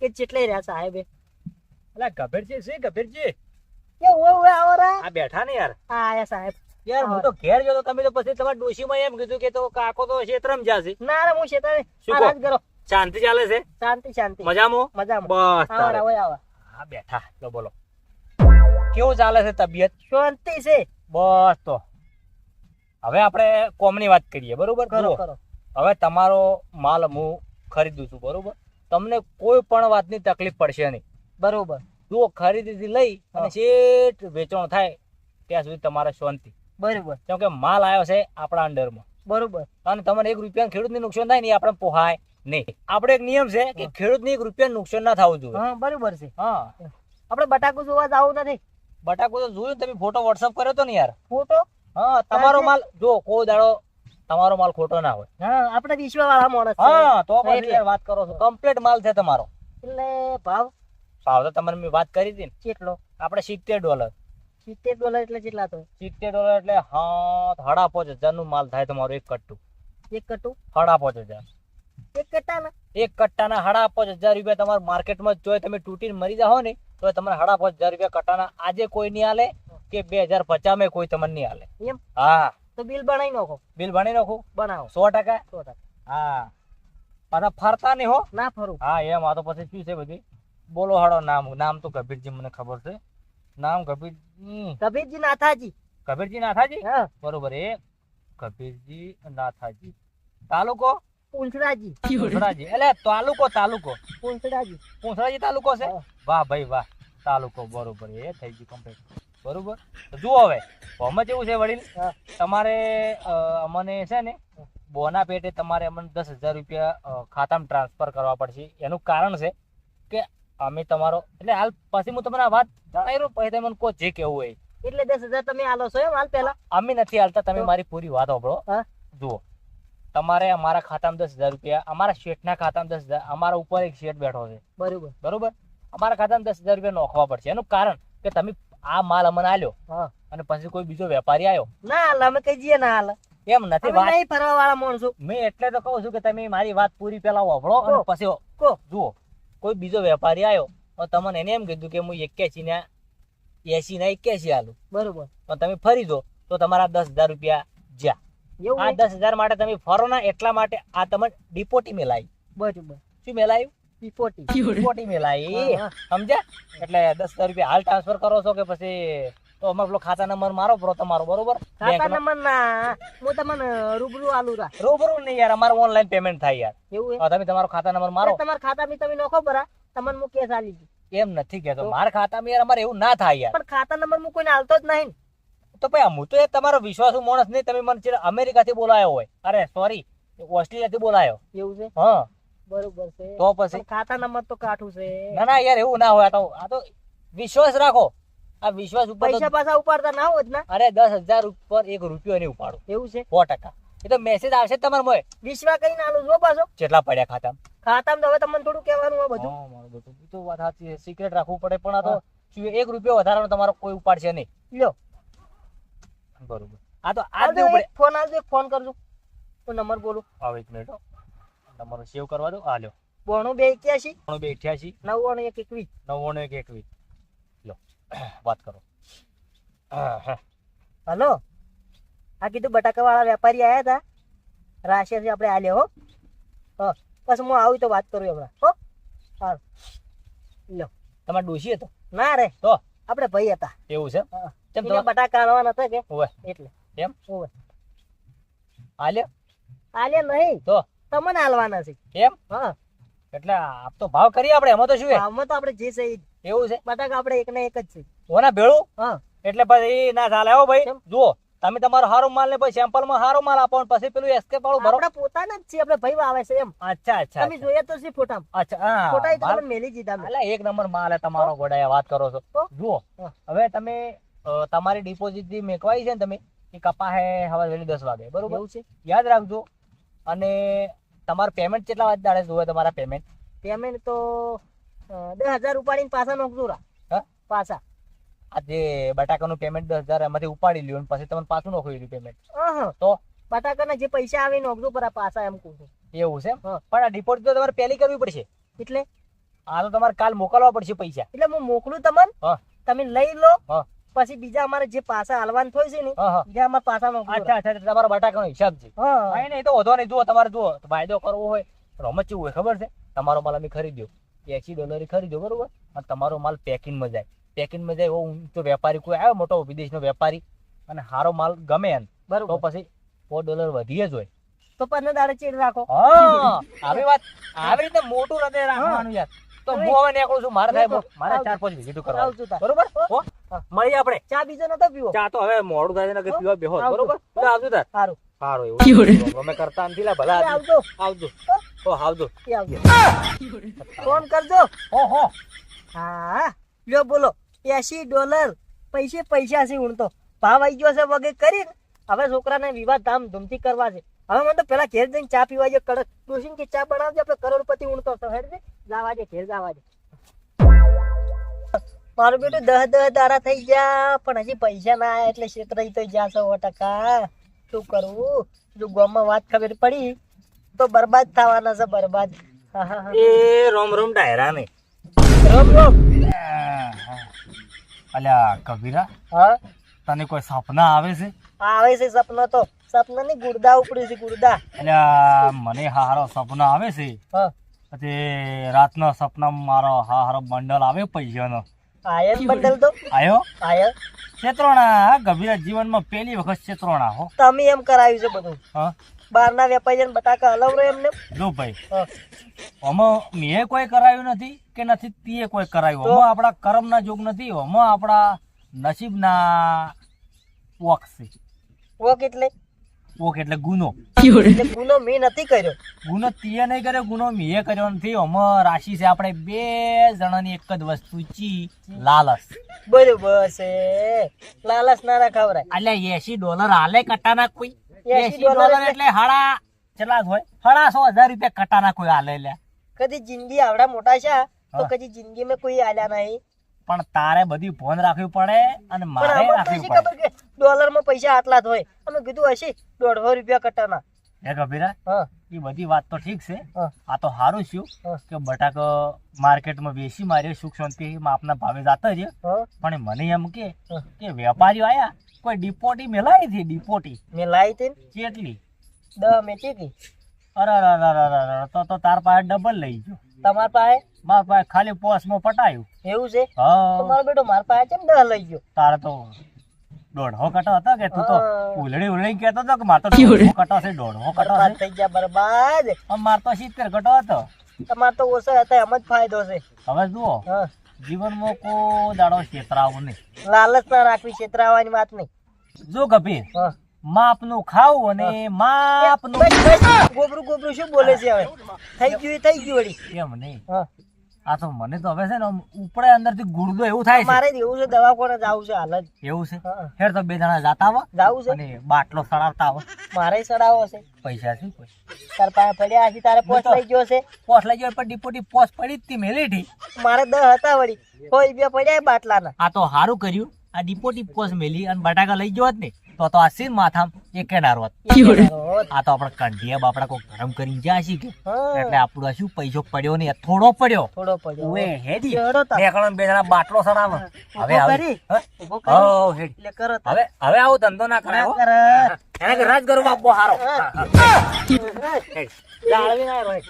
કે જેટલે રહ્યા સાહેબે? અલા ગભેરજી છે ગભેરજી કે ઓય ઓય આવો રા. આ બેઠા ને યાર. હા આયા સાહેબ. યાર હું તો ઘેર ગયો તમે તો પછી તમારા ડોશીમાં એમ કીધું કે તો કાકો તો ક્ષેત્રમ જાશે ના રે હું ક્ષેત્ર શું રાજ કરો. શાંતિ ચાલે છે? શાંતિ શાંતિ. મજામાં? મજામાં. બસ આવો ઓય આવો હા બેઠા. લો બોલો. કેવું ચાલે છે તબિયત? શાંતિ છે. બસ તો. હવે આપણે કોમની વાત કરીએ બરોબર? કરો. હવે તમારો માલ હું ખરીદું છું બરોબર? તમને કોઈ પણ વાતની તકલીફ પડશે નહીં. બરોબર. જુઓ ખરીદીથી લઈ અને શેઠ વેચાણ થાય ત્યાં સુધી તમારે શાંતિ બરોબર. કેમ કે માલ આવ્યો છે આપણા અંડરમાં. બરોબર. અને તમને એક રૂપિયા ખેડૂતને નુકસાન થાય ને આપણે પોહાય નહીં. આપણે એક નિયમ છે કે ખેડૂત ખેડૂતને એક રૂપિયા નુકસાન ના થવું જોઈએ. હા બરોબર છે. હા. આપણે બટાકુ જોવા જવું નથી. બટાકો તો જોયું તમે ફોટો વોટ્સઅપ કર્યો તો ને યાર. ફોટો? હા તમારો માલ જો કોઈ દાડો તમારો માલ ખોટો ના હોય. હા આપણે વિશ્વ વાળા માણસ હા તો એટલે. વાત કરો છો. કમ્પ્લીટ માલ છે તમારો. એટલે ભાવ? ભાવ તો તમને મેં વાત કરી હતી ને. કેટલો? આપણે સિત્તેર ડોલર. સિત્તેર ડોલર એટલે કેટલા તો? સિત્તેર ડોલર એટલે હા સાડા પાંચ હજારનું માલ થાય તમારું એક કટ્ટું. એક કટુ સાડા પાંચ હજાર. એક કટ્ટા ના એક કટ્ટાના સાડા પાંચ હજાર રૂપિયા તમારે માર્કેટમાં જો તમે તૂટીને મરી જાઓ ને તો તમારે સાડા પાંચ હજાર રૂપિયા કટ્ટાના આજે કોઈ નહીં હાલે કે બે હજાર પચાસ કોઈ તમને નહીં હાલે એમ? હા. તો બિલ બનાવી નાખો. બિલ બનાવી નાખો? બનાવો. સો ટકા? સો ટકા. હા. પાછા ફરતા નહીં હો. ના ફરું. હા એમ. આ તો પછી શું છે બધી? બોલો હાડો નામ. નામ તો કબીરજી મને ખબર છે. નામ કબીર કબીરજી નાથાજી. કબીરજી નાથાજી? હા. બરોબર એ કબીરજી નાથાજી. તાલુકો? પૂંછડાજી. પૂંછડાજી. એટલે તાલુકો તાલુકો. પૂંછડાજી. પૂંછડાજી તાલુકો છે? વાહ ભાઈ વાહ. તાલુકો બરોબર એ થઈ ગયું કમ્પ્લીટ બરોબર? જુઓ હવે. આમાં જેવું છે વડીલ? તમારે અમને છે ને બોના પેટે તમારે અમને દસ હજાર રૂપિયા ખાતામાં ટ્રાન્સફર કરવા પડશે. એનું કારણ છે કે અમે તમારો એટલે હાલ પછી હું તમને આ વાત જણાવી પછી તમે મને કહો જે કેવું હોય. એટલે દસ હજાર તમે હાલો છો એમ હાલ પહેલા? અમે નથી હાલતા તમે મારી પૂરી વાત સાંભળો. જુઓ. તમારે અમારા ખાતામાં દસ હજાર રૂપિયા અમારા શેઠના ખાતામાં દસ હજાર અમારા ઉપર એક શેઠ બેઠો છે. બરોબર. બરોબર? અમારા ખાતામાં દસ હજાર રૂપિયા નોખવા પડશે. એનું કારણ કે તમે આ માલ અમને આલ્યો. અને પછી કોઈ બીજો વેપારી આવ્યો ના હાલ અમે કઈ જઈએ ના હાલ એમ નથી વાત. નહીં ફરવા વાળા માણસો. મેં એટલે તો કહું છું કે તમે મારી વાત પૂરી પેલા વાપરો અને પછી કો. જુઓ. કોઈ બીજો વેપારી આવ્યો તો તમને એને એમ કીધું કે હું એક્યાસી ના એસી ના એક્યાસી આલું. બરોબર. પણ તમે ફરી દો તો તમારા દસ હજાર રૂપિયા જ્યાં. એવું આ દસ હજાર માટે તમે ફરો ના એટલા માટે આ તમે ડિપોટી મેલાવી બરોબર. શું મેલાયું? પીપોટી ડિપોટી મેલાઈ સમજ્યા? એટલે દસ રૂપિયા હાલ ટ્રાન્સફર કરો છો કે પછી તો અમારો પેલો ખાતા નંબર મારો બરો તમારો બરોબર? ખાતા નંબર ના. હું તમને રૂબરૂ આલુ રા. રૂબરૂ નહીં યાર અમારો ઓનલાઈન પેમેન્ટ થાય યાર. એવું તમે તમારો ખાતા નંબર મારો. તમારા ખાતા તમે નોખો બરા તમને હું કેસ આલી દી એમ નથી કેતો? મારા ખાતામાં યાર અમારે એવું ના થાય યાર. પણ ખાતા નંબર હું કોઈને આલતો જ નહીં તો ભાઈ હું તો એ તમારો વિશ્વાસુ માણસ નહીં. તમે મને અમેરિકાથી બોલાયો હોય. અરે સોરી ઓસ્ટ્રેલિયાથી બોલાયો. એવું છે? હા. બરોબર છે. તો પછી? ખાતા નંબર તો કાઠું છે. ના ના યાર એવું ના હોય. આ તો આ તો વિશ્વાસ રાખો. આ વિશ્વાસ ઉપર પૈસા પાછા ઉપાડતા ના હોત ના? અરે દસ હજાર ઉપર એક રૂપિયો નહીં ઉપાડો. એવું છે? સો ટકા. એ તો મેસેજ આવશે તમારે મોય વિશ્વા કઈ ના જો પાછો? કેટલા પડ્યા ખાતા ખાતામાં તો હવે તમને થોડું કહેવાનું હોય બધું. હા, મારું બધું. તો વાત સાચી છે. સિક્રેટ રાખવું પડે પણ આ તો એક રૂપિયો વધારાનો તમારો કોઈ ઉપાડશે નહીં. લ્યો બરોબર. આ તો આજ ફોન આલજો ફોન કરજો. નંબર બોલું. હવે એક મિનિટ. તમારો સેવ કરવા દો. આ લ્યો. બોણું બે એક્યાસી બોણું બે અઠ્યાસી નવ્વાણું એક એકવીસ. નવ્વાણું એક એકવીસ. લો વાત કરો. હલો. આ કીધું બટાકા વાળા વેપારી આવ્યા હતા રાશિયાથી આપણે આલ્યો હો. હા. પછી હું આવું તો વાત કરું હમણાં હો. સારું લ્યો. તમારે ડોશી હતો? ના રે. તો? આપણે ભાઈ હતા. એવું છે કેમ તમારે બટાકા આણવાના હતા કે? એટલે. એમ? ઓવે. આલે આલે નહીં. તો? તમને હાલવાના છે. એમ હા. એટલે આપ તો ભાવ કરીએ આપણે એમાં તો શું આમાં તો આપણે જે છે એવું છે? બટાકા આપણે એક ને એક જ છે. ઓના ભેળું? હા. એટલે પછી ના ચાલે આવો ભાઈ. જુઓ તમે તમારો હારો માલ ને પછી સેમ્પલમાં હારો માલ આપો પછી પેલું એસ્કેપ વાળું ભરો. આપણે પોતાના જ છીએ આપણે ભાઈ આવે છે એમ. અચ્છા અચ્છા તમે જોઈએ તો છે ફોટા અચ્છા હા ફોટા તો તમને મેલી દીધા એટલે એક નંબર માલ તમારો ગોડાયા વાત કરો છો. જુઓ હવે તમે તમારી ડિપોઝિટથી મેકવાઈ છે ને તમે કે કપા હે હવે વેલી દસ વાગે બરોબર? એવું છે? યાદ રાખજો. અને તમારું પેમેન્ટ કેટલા દાડે જોવે તમારા પેમેન્ટ પેમેન્ટ તો દસ હજાર ઉપાડીને પાછા નોખજો રા. હા? પાછા. આજે બટાકાનું પેમેન્ટ દસ હજાર એમાંથી ઉપાડી લ્યો પછી તમને પાછું નોખી રહ્યું પેમેન્ટ. તો? બટાકાના જે પૈસા આવે નોખજો પરા પાછા એમ કહું છું. એવું છે. પણ આ ડિપોઝિટ તો તમારે પહેલી કરવી પડશે. એટલે? આ તો તમારે કાલ મોકલવા પડશે પૈસા. એટલે હું મોકલું તમને? તમે લઈ લો. હા. પછી બીજા અમારે જે પાછા હાલવાન થયું છે ને બીજા અમારે પાછા અચ્છા અચ્છા તમારા બટાકાનો હિસાબ છે. હા. નહીં તો વધો નહીં જુઓ તમારે જુઓ ફાયદો કરવો હોય રમત કેવું હોય ખબર છે? તમારો માલ અમે ખરીદ્યો. એસી ડોલર ખરીદ્યો બરોબર? અને તમારો માલ પેકિંગમાં જાય. પેકિંગમાં જાય એવો ઊંચો વેપારી કોઈ આવ્યો મોટો વિદેશનો વેપારી અને સારો માલ ગમે એને તો પછી સો ડોલર વધીએ જ હોય. તો પંદર દાડે ચેડ રાખો. હા આવી વાત આવી રીતે મોટું હૃદય રાખવાનું યાર. તો હું હવે નીકળું છું મારે સાહેબ મારે ચાર પાંચ વિઝિટ કરવા બરોબર? હો? મળીએ આપણે. ચા બીજો નતો પીવો? ચા તો હવે મોડું થાય ને કે પીવા બેહો. બરોબર? આવજો તાર. સારું. સારું એવું. અમે કરતા નથી લા ભલા. આવજો. આવજો. ઓ આવજો. ફોન કરજો. હો હો. હા. લ્યો બોલો. એસી ડોલર. પૈસે પૈસા છે ઊણતો ભાવ આવી ગયો છે વગે કરી. હવે છોકરાને વિવાહ ધામધૂમથી કરવા છે. હવે મને તો પેલા ઘેર જઈને ચા પીવા જે કડક. ડોસીને કે ચા બનાવજે આપણે કરોડપતિ ઉણતો. તો હેડ દે જાવા દે ઘેર જાવા દે. મારું બેટું દહ દહ દારા થઈ ગયા પણ હજી પૈસા ના આયા એટલે છેતરાઈ તો જ્યાં સો ટકા. શું કરવું જો ગામમાં વાત ખબર પડી તો બરબાદ થવાના છે બરબાદ. એ રોમ રોમ ડાયરા ને. રોમ રોમ. અલ્યા કબીરા હા? તને કોઈ સપના આવે છે? આવે છે સપના તો. સપના ની ગુડદા ઉપડી છે ગુર્દા. અલ્યા મને હારો સપના આવે છે. હા. પછી રાતનો સપના મારો હારો બંડલ આવે પૈસાનો. આયન બદલ તો. આયો આયન ચેત્રોણા ગભીરા જીવનમાં પહેલી વખત ચેત્રોણા હો. તમે એમ કરાવ્યું છે બધું. હા. બહારના વેપારીને બટાકા હલવરો એમને. જો ભાઈ. આમાં મેં કોઈ કરાયું નથી કે નથી તીએ કોઈ કરાયું તો? આમાં આપણા કર્મના જોગ નથી આમાં આપણા નસીબના વોક છે. વોક એટલે? વોક એટલે ગુનો. એટલે ગુનો મેં નથી કર્યો. ગુનો તીએ નહીં કર્યો ગુનો મેં કર્યો નથી. આમાં રાશિ છે આપણે બે જણાની એક જ વસ્તુ ચી લાલસ બરોબર છે. લાલસ ના ના એટલે એસી ડોલર હાલે કટાના કોઈ. 80 એસી ડોલર એટલે હાડા કેટલા હોય. સાડા સો હજાર રૂપિયા કટાના કોઈ હાલે લે કદી જિંદગી આવડા મોટા છે તો કદી જિંદગી મેં કોઈ આલ્યા નહીં. પણ તારે બધી ફોન રાખવી પડે અને મારે રાખવી પડે. ખબર કે ડોલર પૈસા આટલા જ હોય. અમે કીધું હશે દોઢસો રૂપિયા કટ્ટાના હે ગભીરા? હા. એ બધી વાત તો ઠીક છે. આ તો સારું છું. કે બટાકો માર્કેટમાં વેચી માર્યો સુખ શાંતિ માપના ભાવે જાતા છે પણ મને એમ કે કે વેપારીઓ આયા કોઈ ડિપોટી મેલાઈ હતી ડિપોટી મેં લાવી હતી કેટલી? દહ મેચી કેટલી અરે અરે અરે અરે અરે અરે, તો તો તાર પાસે ડબલ લઈ ગયો. તમાર પાસે? મારા પાસે ખાલી પોસમાં પટાયું. એવું છે? હા. મારો બેટો મારા પાસે કેમ દહ લઈ ગયો. તારે તો દોઢો કટો હતો કે તું તો ઉલડી ઉલડી કેતો હતો કે મારે તો દોઢો કટો છે દોઢો કટો છે. થઈ ગયા બરબાદ. મારે તો સિત્તેર કટો હતો. તમાર તો ઓછો હતા એમ જ ફાયદો છે. હવે જુઓ. જીવનમાં કો દાડો છેતરાવો નહીં. લાલચ ના રાખવી છેતરાવાની વાત નહીં. જો કપી હા. માપનું ખાવું અને માપનું. ગોબરું ગોબરું શું બોલે છે હવે? થઈ ગયું થઈ ગયું વળી. એમ નહીં. હા. આ તો મને તો હવે છે ને ઉપડે અંદરથી ગુડદો એવું થાય છે. મારે એવું છે દવાખાને જવું છે હાલ એવું છે? હેર તો બે જણા જાતા આવો જવું છે. અને બાટલો સડાવતા આવો મારે સડાવો છે. પૈસા છે તાર પાસે પડ્યા હશે તારે પોચ લઈ ગયો છે. પોસ લઈ ગયો પણ ડીપોટી પોસ પડી જ તી મેલી ઠી મારે દહ હતા વળી. કોઈ રૂપિયા પડ્યા બાટલાના. આ તો સારું કર્યું. આ ડિપોટી પોસ મેલી અને બટાકા લઈ ગયો જ ને. તો તો આ સીન માથામ એક નારો હોત. આ તો આપણે કંઢીએ બાપડા કોઈ ગરમ કરીને જ્યાં શી કે એટલે આપણું શું પૈસો પડ્યો નહીં? થોડો પડ્યો. થોડો પડ્યો. ઓએ હેડી. તાર. બે જણા બાટલો સરાવ. હવે ઊભો આવે. કરી. હે? ઊભો કરી. હો હેડી. એટલે કરો હવે હવે આવો ધંધો ના કરે હો. એને કે રાજ કરો બાપો હારો. જાળવી ના રહે.